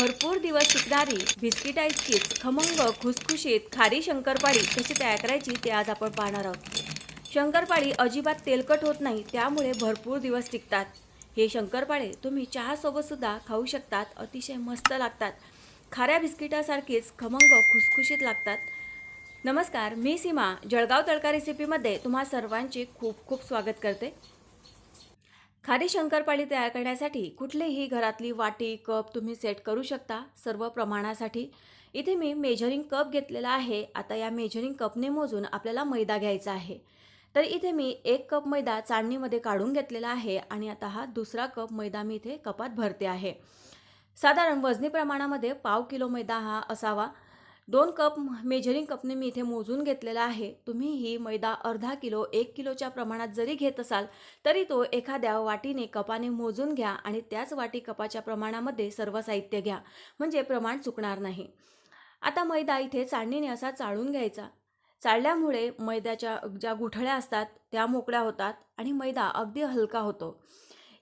भरपूर दिवस टिकणारी बिस्किटाइतकीच खमंग खुसखुशीत खारी शंकरपाळी कशी तयार करायची ते आज आपण पाहणार आहोत. शंकरपाळी अजिबात तेलकट होत नाही त्यामुळे भरपूर दिवस टिकतात. हे शंकरपाळे तुम्ही चहासोबतसुद्धा खाऊ शकतात अतिशय मस्त लागतात. खाऱ्या बिस्किटासारखीच खमंग खुसखुशीत लागतात. नमस्कार मी सीमा. जळगाव तडका रेसिपीमध्ये तुम्हा सर्वांचे खूप खूप स्वागत करते. खारी शंकरपाळी तयार करण्यासाठी कुठलीही घरातली वाटी कप तुम्ही सेट करू शकता सर्व प्रमाणासाठी. इथे मी मेजरिंग कप घेतलेला आहे. आता या मेजरिंग कपने मोजून आपल्याला मैदा घ्यायचा आहे. तर इथे मी एक कप मैदा चाळणीमध्ये काढून घेतलेला आहे आणि आता हा दुसरा कप मैदा मी इथे कपात भरते आहे. साधारण वजनी प्रमाणामध्ये पाव किलो मैदा हा असावा. दोन कप मेजरिंग कपने मी इथे मोजून घेतलेला आहे. तुम्ही ही मैदा अर्धा किलो एक किलोच्या प्रमाणात जरी घेत असाल तरी तो एखाद्या वाटीने कपाने मोजून घ्या आणि त्याच वाटी कपाच्या प्रमाणामध्ये सर्व साहित्य घ्या. म्हणजे प्रमाण चुकणार नाही. आता मैदा इथे चाळणीने असा चाळून घ्यायचा. चाळल्यामुळे मैद्याच्या ज्या गुठळ्या असतात त्या मोकळ्या होतात आणि मैदा अगदी हलका होतो.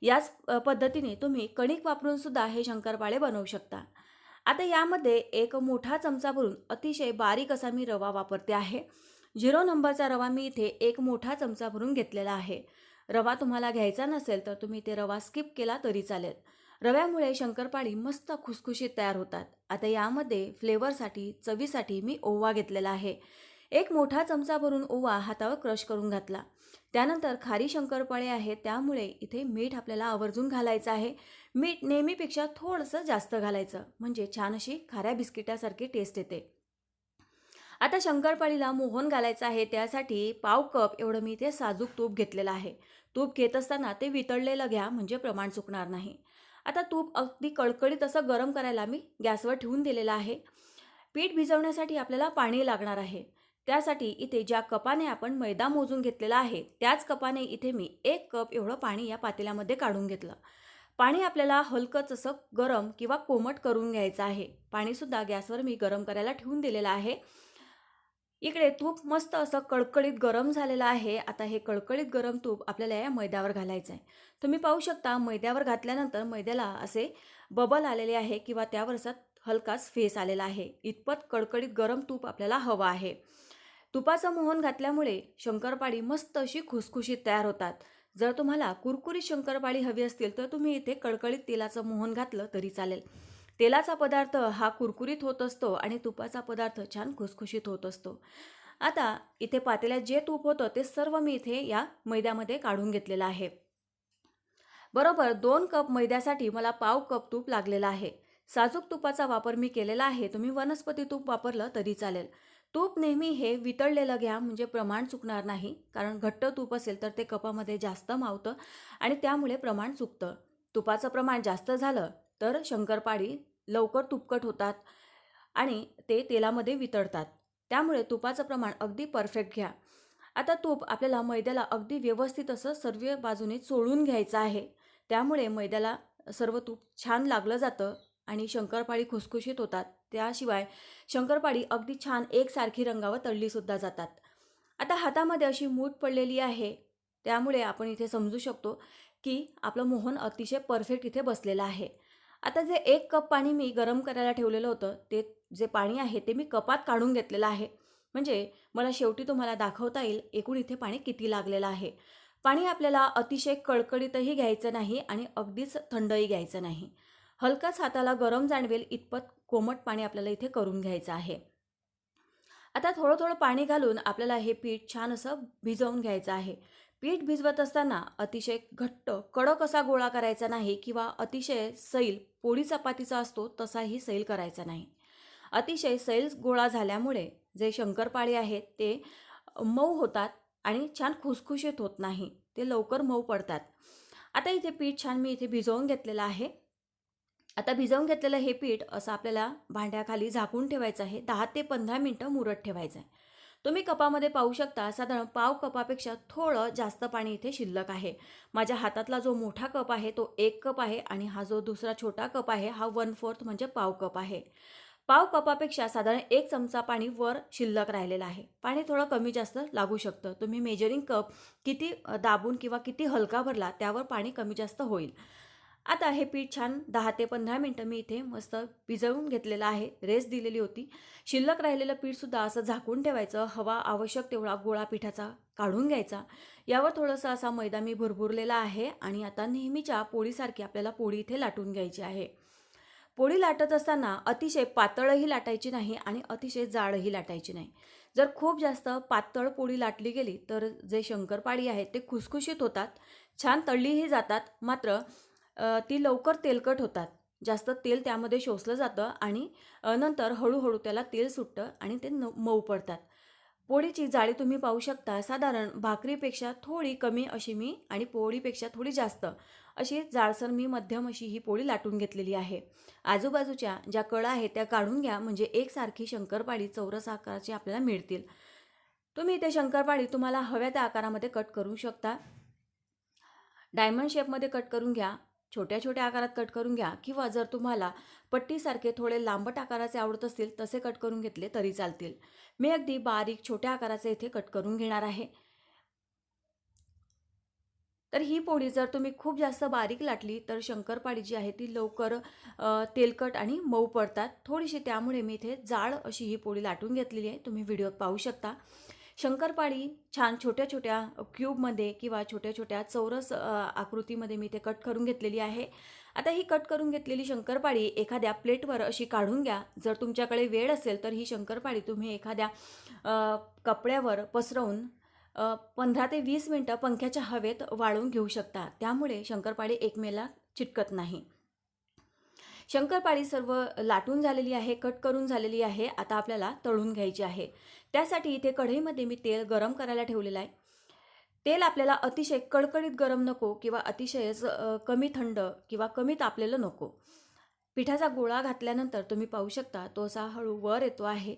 याच पद्धतीने तुम्ही कणिक वापरून सुद्धा हे शंकरपाळे बनवू शकता. आता यामध्ये एक मोठा चमचा भरून अतिशय बारीक असा मी रवा वापरते आहे. झिरो नंबरचा रवा मी इथे एक मोठा चमचा भरून घेतलेला आहे. रवा तुम्हाला घ्यायचा नसेल तर तुम्ही ते रवा स्किप केला तरी चालेल. रव्यामुळे शंकरपाळी मस्त खुसखुशीत तयार होतात. आता यामध्ये फ्लेवरसाठी चवीसाठी मी ओवा घेतलेला आहे. एक मोठा चमचा भरून ओवा हातावर क्रश करून घातला. त्यानंतर खारी शंकरपाळे आहेत त्यामुळे इथे मीठ आपल्याला आवर्जून घालायचं आहे. मीठ नेहमीपेक्षा थोडंसं जास्त घालायचं म्हणजे छान अशी खाऱ्या बिस्किटासारखी टेस्ट येते. आता शंकरपाळीला मोहन घालायचं आहे त्यासाठी पाव कप एवढं मी इथे साजूक तूप घेतलेलं आहे. तूप घेत असताना ते वितळलेलं घ्या म्हणजे प्रमाण चुकणार नाही. आता तूप अगदी कळकळीत असं गरम करायला मी गॅसवर ठेवून दिलेलं आहे. पीठ भिजवण्यासाठी आपल्याला पाणी लागणार आहे. त्यासाठी इथे ज्या कपाने आपण मैदा मोजून घेतलेला आहे त्याच कपाने इथे मी एक कप एवढं पाणी या पातेल्यामध्ये काढून घेतलं. पाणी आपल्याला हलकंच असं गरम किंवा कोमट करून घ्यायचं आहे. पाणीसुद्धा गॅसवर मी गरम करायला ठेवून दिलेलं आहे. इकडे तूप मस्त असं कळकळीत गरम झालेलं आहे. आता हे कळकळीत गरम तूप आपल्याला या मैद्यावर घालायचं आहे. तुम्ही पाहू शकता मैद्यावर घातल्यानंतर मैद्याला असे बबल आलेले आहे किंवा त्यावर असा हलकाच फेस आलेला आहे. इतपत कडकडीत गरम तूप आपल्याला हवं आहे. तुपाचं मोहन घातल्यामुळे शंकरपाळी मस्त अशी खुसखुशीत तयार होतात. जर तुम्हाला कुरकुरीत शंकरपाळी हवी असतील तर तुम्ही इथे कडकडीत तेलाचं मोहन घातलं तरी चालेल. तेलाचा पदार्थ हा कुरकुरीत होत असतो आणि तुपाचा पदार्थ छान खुसखुशीत होत असतो. आता इथे पातेल्यात जे तूप होतं ते सर्व मी इथे या मैद्यामध्ये काढून घेतलेलं आहे. बरोबर दोन कप मैद्यासाठी मला पाव कप तूप लागलेला आहे. साजूक तुपाचा वापर मी केलेला आहे. तुम्ही वनस्पती तूप वापरलं तरी चालेल. तूप नेहमी हे वितळलेलं घ्या म्हणजे प्रमाण चुकणार नाही. कारण घट्ट तूप असेल तर ते कपामध्ये जास्त मावतं आणि त्यामुळे प्रमाण चुकतं. तुपाचं प्रमाण जास्त झालं तर शंकरपाळी लवकर तुपकट होतात आणि ते तेलामध्ये वितळतात. त्यामुळे तुपाचं प्रमाण अगदी परफेक्ट घ्या. आता तूप आपल्याला मैद्याला अगदी व्यवस्थित असं सर्व बाजूने चोळून घ्यायचं आहे. त्यामुळे मैद्याला सर्व तूप छान लागलं जातं आणि शंकरपाळी खुसखुशीत होतात. त्याशिवाय शंकरपाळी अगदी छान एकसारखी रंगावर तळलीसुद्धा जातात. आता हातामध्ये अशी मूठ पडलेली आहे. त्यामुळे आपण इथे समजू शकतो की आपलं मोहन अतिशय परफेक्ट इथे बसलेलं आहे. आता जे एक कप पाणी मी गरम करायला ठेवलेलं होतं ते जे पाणी आहे ते मी कपात काढून घेतलेलं आहे. म्हणजे मला शेवटी तुम्हाला दाखवता येईल एकूण इथे पाणी किती लागलेलं आहे. पाणी आपल्याला अतिशय कडकडीतही घ्यायचं नाही आणि अगदीच थंडही घ्यायचं नाही. हलकाच हाताला गरम जाणवेल इतपत कोमट पाणी आपल्याला इथे करून घ्यायचं आहे. आता थोडं थोडं पाणी घालून आपल्याला हे पीठ छान असं भिजवून घ्यायचं आहे. पीठ भिजवत असताना अतिशय घट्ट कडक असा गोळा करायचा नाही किंवा अतिशय सैल पोळी चपातीचा असतो तसाही सैल करायचा नाही. अतिशय सैल गोळा झाल्यामुळे जे शंकरपाळे आहेत ते मऊ होतात आणि छान खुसखुशीत होत नाही. ते लवकर मऊ पडतात. आता इथे पीठ छान मी इथे भिजवून घेतलेलं आहे. आता भिजवून घेतलेलं हे पीठ असं आपल्याला भांड्याखाली झाकून ठेवायचं आहे. दहा ते पंधरा मिनटं मुरत ठेवायचं आहे. तुम्ही कपामध्ये पाहू शकता साधारण पाव कपापेक्षा थोडं जास्त पाणी इथे शिल्लक आहे. माझ्या हातातला जो मोठा कप आहे तो एक कप आहे आणि हा जो दुसरा छोटा कप आहे हा वन फोर्थ म्हणजे पाव कप आहे. पाव कपापेक्षा साधारण एक चमचा पाणी वर शिल्लक राहिलेलं आहे. पाणी थोडं कमी जास्त लागू शकतं. तुम्ही मेजरिंग कप किती दाबून किंवा किती हलका भरला त्यावर पाणी कमी जास्त होईल. आता हे पीठ छान दहा ते पंधरा मिनटं मी इथे मस्त भिजवून घेतलेलं आहे. रेस्ट दिलेली होती. शिल्लक राहिलेलं पीठसुद्धा असं झाकून ठेवायचं. हवा आवश्यक तेवढा गोळा पिठाचा काढून घ्यायचा. यावर थोडंसं असा मैदा मी भरभुरलेला आहे आणि आता नेहमीच्या पोळीसारखी आपल्याला पोळी इथे लाटून घ्यायची आहे. पोळी लाटत असताना अतिशय पातळही लाटायची नाही आणि अतिशय जाडही लाटायची नाही. जर खूप जास्त पातळ पोळी लाटली गेली तर जे शंकरपाळी आहेत ते खुसखुशीत होतात. छान तळलीही जातात. मात्र ती लवकर तेलकट होतात. जास्त तेल त्यामध्ये शोषलं जातं आणि नंतर हळूहळू त्याला तेल सुटतं आणि ते न मऊ पडतात. पोळीची जाळी तुम्ही पाहू शकता. साधारण भाकरीपेक्षा थोडी कमी अशी मी आणि पोळीपेक्षा थोडी जास्त अशी जाळसर मी मध्यम अशी ही पोळी लाटून घेतलेली आहे. आजूबाजूच्या ज्या कळा आहेत त्या काढून घ्या. म्हणजे एकसारखी शंकरपाळी चौरस आकाराची आपल्याला मिळतील. तुम्ही ते शंकरपाळी तुम्हाला हव्या त्या आकारामध्ये कट करू शकता. डायमंड शेपमध्ये कट करून घ्या. छोट्या छोट्या आकारात कट करून घ्या किंवा जर तुम्हाला पट्टीसारखे थोडे लांबट आकाराचे आवडत असतील तसे कट करून घेतले तरी चालतील. मी अगदी बारीक छोट्या आकाराचे इथे कट करून घेणार आहे. तर ही पोळी जर तुम्ही खूप जास्त बारीक लाटली तर शंकरपाळी जी आहे ती लवकर तेलकट आणि मऊ पडतात. थोडीशी त्यामुळे मी इथे जाड अशी ही पोळी लाटून घेतलेली आहे. तुम्ही व्हिडिओत पाहू शकता. शंकरपाळी छान छोट्या छोट्या क्यूबमध्ये किंवा छोट्या छोट्या चौरस आकृतीमध्ये मी ते कट करून घेतलेली आहे. आता ही कट करून घेतलेली शंकरपाळी एखाद्या प्लेटवर अशी काढून घ्या. जर तुमच्याकडे वेळ असेल तर ही शंकरपाळी तुम्ही एखाद्या कपड्यावर पसरवून पंधरा ते वीस मिनटं पंख्याच्या हवेत वाळून घेऊ शकता. त्यामुळे शंकरपाळी एकमेला चिटकत नाही. शंकरपाळी सर्व लाटून झालेली आहे कट करून झालेली आहे आता आपल्याला तळून घ्यायची आहे. त्यासाठी इथे कढईमध्ये मी तेल गरम करायला ठेवलेलं आहे. तेल आपल्याला अतिशय कडकडीत गरम नको किंवा अतिशयच कमी थंड किंवा कमी तापलेलं नको. पिठाचा गोळा घातल्यानंतर तुम्ही पाहू शकता तो असा हळू वर येतो आहे.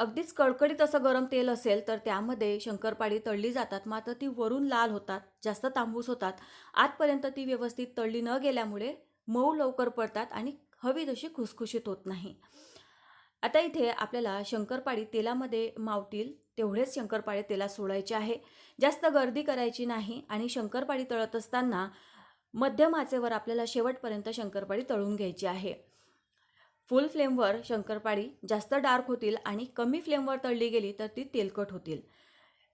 अगदीच कडकडीत असं गरम तेल असेल तर त्यामध्ये शंकरपाळी तळली जातात. मात्र ती वरून लाल होतात जास्त तांबूस होतात. आतपर्यंत ती व्यवस्थित तळली न गेल्यामुळे मऊ लवकर पडतात आणि हवी तशी खुसखुशीत होत नाही. आता इथे आपल्याला शंकरपाळी तेलामध्ये मावतील तेवढेच शंकरपाळी तेलात सोडायचे आहे. जास्त गर्दी करायची नाही आणि शंकरपाळी तळत असताना मध्यम आचेवर आपल्याला शेवटपर्यंत शंकरपाळी तळून घ्यायची आहे. फुल फ्लेमवर शंकरपाळी जास्त डार्क होतील आणि कमी फ्लेमवर तळली गेली तर ती तेलकट होतील.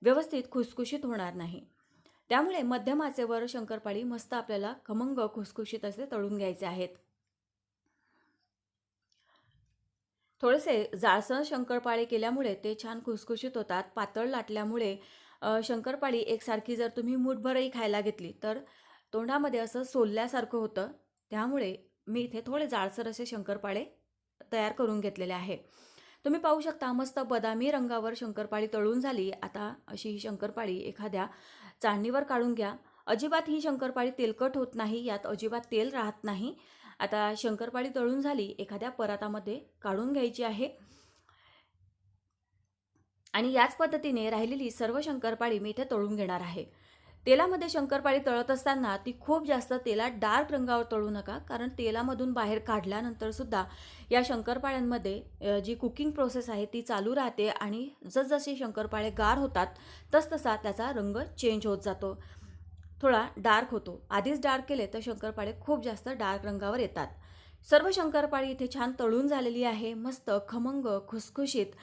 व्यवस्थित खुसखुशीत होणार नाही. त्यामुळे मध्यम आचेवर शंकरपाळी मस्त आपल्याला खमंग खुसखुशीत असे तळून घ्यायचे आहेत. थोडेसे जाळसर शंकरपाळे केल्यामुळे ते छान खुसखुशीत होतात. पातळ लाटल्यामुळे शंकरपाळी एकसारखी जर तुम्ही मूठभरही खायला घेतली तर तोंडामध्ये असं सोलल्यासारखं होतं. त्यामुळे मी इथे थोडे जाळसर असे शंकरपाळे तयार करून घेतलेले आहे. तुम्ही पाहू शकता मस्त बदामी रंगावर शंकरपाळी तळून झाली. आता अशी ही शंकरपाळी एखाद्या चाळणीवर काढून घ्या. अजिबात ही शंकरपाळी तेलकट होत नाही यात अजिबात तेल राहत नाही. आता शंकरपाळी तळून झाली एखाद्या परातामध्ये काढून घ्यायची आहे. आणि याच पद्धतीने राहिलेली सर्व शंकरपाळी मी इथे तळून घेणार आहे. तेलामध्ये शंकरपाळी तळत असताना ती खूप जास्त तेलात डार्क रंगावर तळू नका कारण तेलामधून बाहेर काढल्यानंतरसुद्धा या शंकरपाळ्यांमध्ये जी कुकिंग प्रोसेस आहे ती चालू राहते आणि जसजसे शंकरपाळे गार होतात तसतसा त्याचा रंग चेंज होत जातो. थोडा डार्क होतो. आधीच डार्क केले तर शंकरपाळे खूप जास्त डार्क रंगावर येतात. सर्व शंकरपाळी इथे छान तळून झालेली आहे. मस्त खमंग खुसखुशीत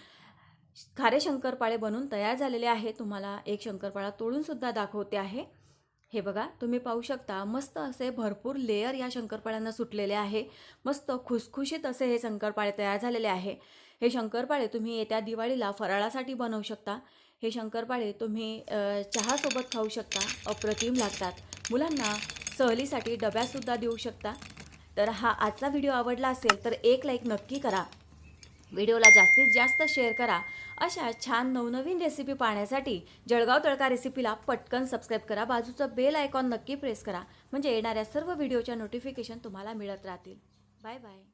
खारे शंकरपाळे बनून तयार झालेले आहे. तुम्हाला एक शंकरपाळा तोडूनसुद्धा दाखवते आहे. हे बघा तुम्ही पाहू शकता मस्त असे भरपूर लेयर या शंकरपाळ्यांना सुटलेले आहे. मस्त खुसखुशीत असे हे शंकरपाळे तयार झालेले आहे. हे शंकरपाळे तुम्ही येत्या दिवाळीला फराळासाठी बनवू शकता. हे शंकरपाळे तुम्ही चहासोबत खाऊ शकता. अप्रतिम लागतात. मुलांना सहलीसाठी डब्यातसुद्धा देऊ शकता. तर हा आजचा व्हिडिओ आवडला असेल तर एक लाईक नक्की करा. व्हिडिओला जास्तीत जास्त शेअर करा. अशा छान नवनवीन रेसिपी पाहण्यासाठी जळगाव तळका रेसिपीला पटकन सबस्क्राईब करा. बाजूचं बेल आयकॉन नक्की प्रेस करा. म्हणजे येणाऱ्या सर्व व्हिडिओच्या नोटिफिकेशन तुम्हाला मिळत राहतील. Bye bye